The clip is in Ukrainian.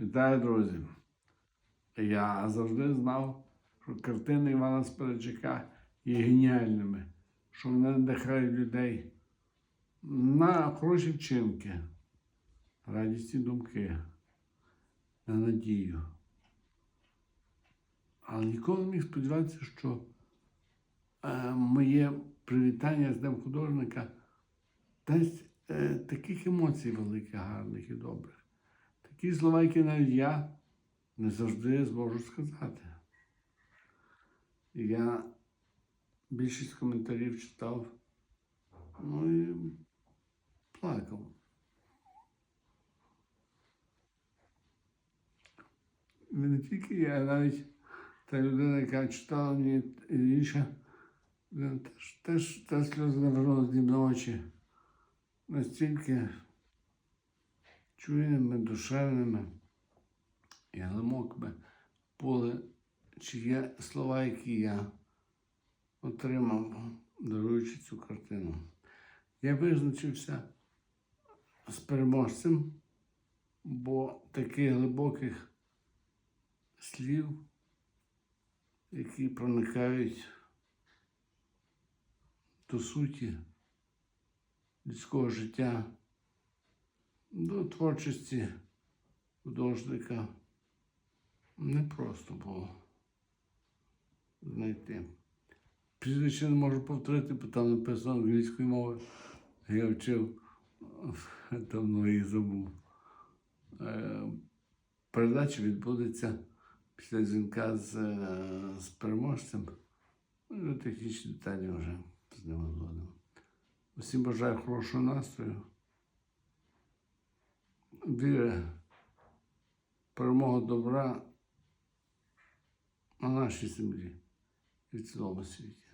Вітаю, друзі! Я завжди знав, що картини Івана Сперечака є геніальними, що вони надихають людей на хороші вчинки, радісні думки, на надію. Але ніколи не міг сподіватися, що е, моє привітання з Днем художника дасть е, таких емоцій великих, гарних і добрих. Такі слова, які навіть я не завжди зможу сказати. Я більшість коментарів читав, ну і плакав. Не тільки я, а навіть та людина, яка читала мені і інша, теж, та сльози навернули з на очі. Настільки чуйними, душевними. Мог би поле, є слова, які я отримав, даруючи цю картину. Я визначився з переможцем, бо таких глибоких слів, які проникають до суті людського життя, до творчості художника не просто було знайти. Прізвище не можу повторити, бо там написано англійською мовою. Я вчив давно їх забув. Е, Передача відбудеться після дзвінка з, е, з переможцем. Ну, технічні деталі вже з ним згодом. Усім бажаю хорошого настрою. Віри, перемога добра на нашій землі і в цілому світі.